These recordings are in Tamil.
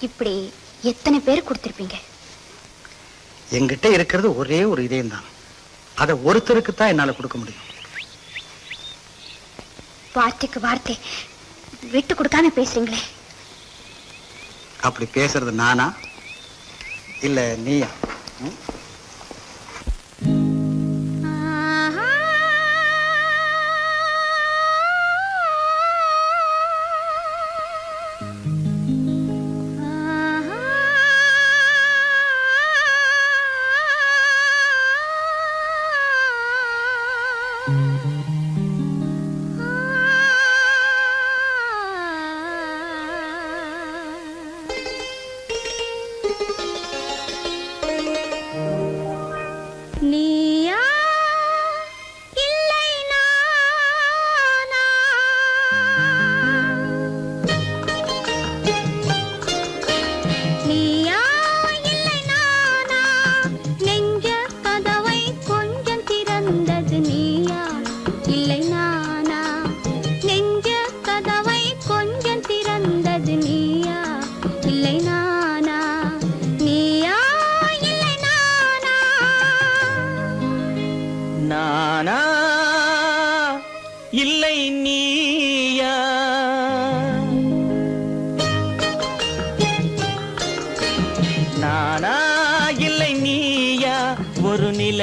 இப்படி எத்தனை பேர் கொடுத்திருப்பீங்க? என்கிட்ட இருக்கிறது ஒரே ஒரு இதயம் தான் அதை ஒருத்தருக்கு தான் என்னால கொடுக்க முடியும். வார்த்தைக்கு வார்த்தை விட்டு கொடுக்காம பேசுறீங்களே. அப்படி பேசுறது நானா? இல்ல நீயா? நீ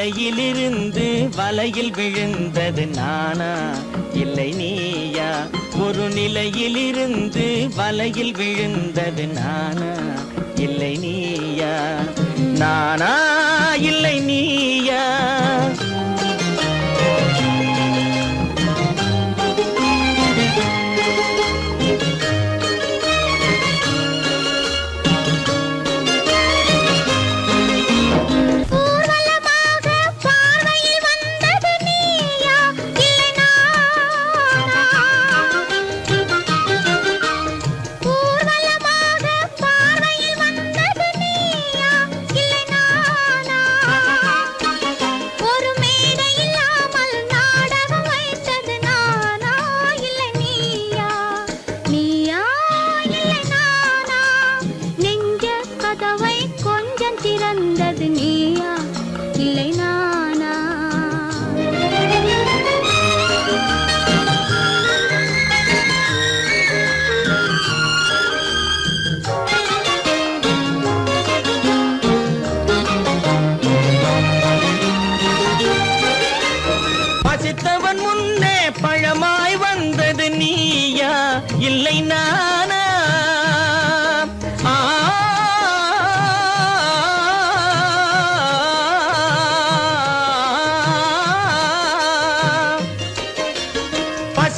மலையிலிருந்து வலையில் விழுந்தது நானா? இல்லை நீயா? ஒரு நிலையிலிருந்து வலையில் விழுந்தது நானா? இல்லை நீயா? நானா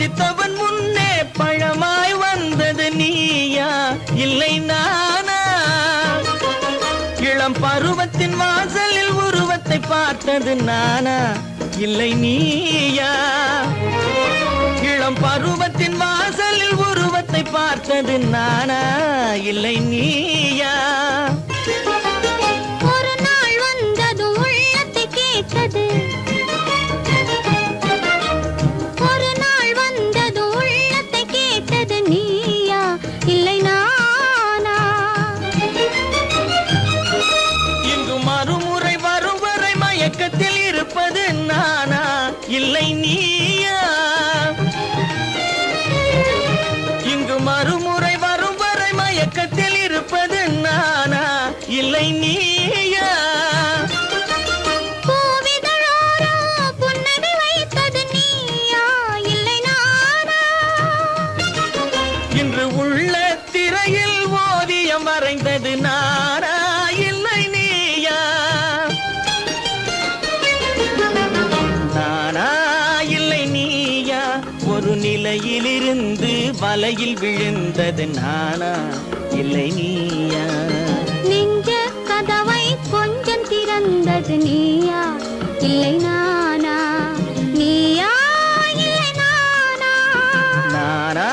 பசித்தவன் முன்னே பழமாய் வந்தது நீயா? இல்லை நானா? இளம் பருவத்தின் வாசலில் உருவத்தை பார்த்தது நானா? இல்லை நீயா? இளம் பருவத்தின் வாசலில் உருவத்தை பார்த்தது நானா? இல்லை நீயா? இல்லை நீயா? இன்று உள்ள திரையில் ஓவியம் வரைந்தது நானா? இல்லை நீயா? நானா? இல்லை நீயா? ஒரு நிலையிலிருந்து வலையில் விழுந்தது நானா? இல்லை நீயா? கொஞ்சம் திறந்தது நீயா? இல்லை நானா? நீயா? இல்லை நானா? நானா?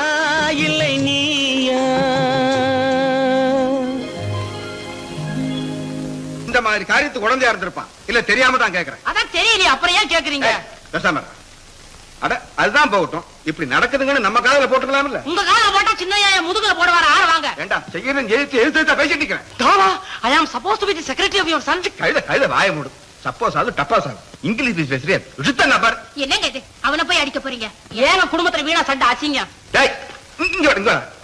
இல்லை நீயா? இந்த மாதிரி காரியத்துக்கு குழந்தையா இருந்திருப்பான். இல்ல தெரியாம தான் கேக்குறேன். அதான் தெரியலையே அப்புறம் ஏன் கேக்குறீங்க? பேசாம. அட அதுதான் போகட்டும். இப்படி நடக்குதுங்கன்னு நம்ம காதுல போட்டுக்கலாம்ல. உங்க கால போட்டா சின்ன முதுகுல போடுவாரு ஆள வாங்க. ஏண்டா செய்யணும் எழுத்து எழுத்து பேசிட்டு இருக்கிறேன் தாவா I am supposed to be the secretary of your son கழுத கழுத வாய மூடு. சப்போஸ் அது டப்பாஸ் ஆகும் இங்கிலீஷ் பேசுறியா விசுத்த நபர் என்னங்க இது? அவனை போய் அடிக்க போறீங்க? ஏங்க குடும்பத்துல வீணா சண்டை ஆச்சிங்க டேய் இங்க இங்க.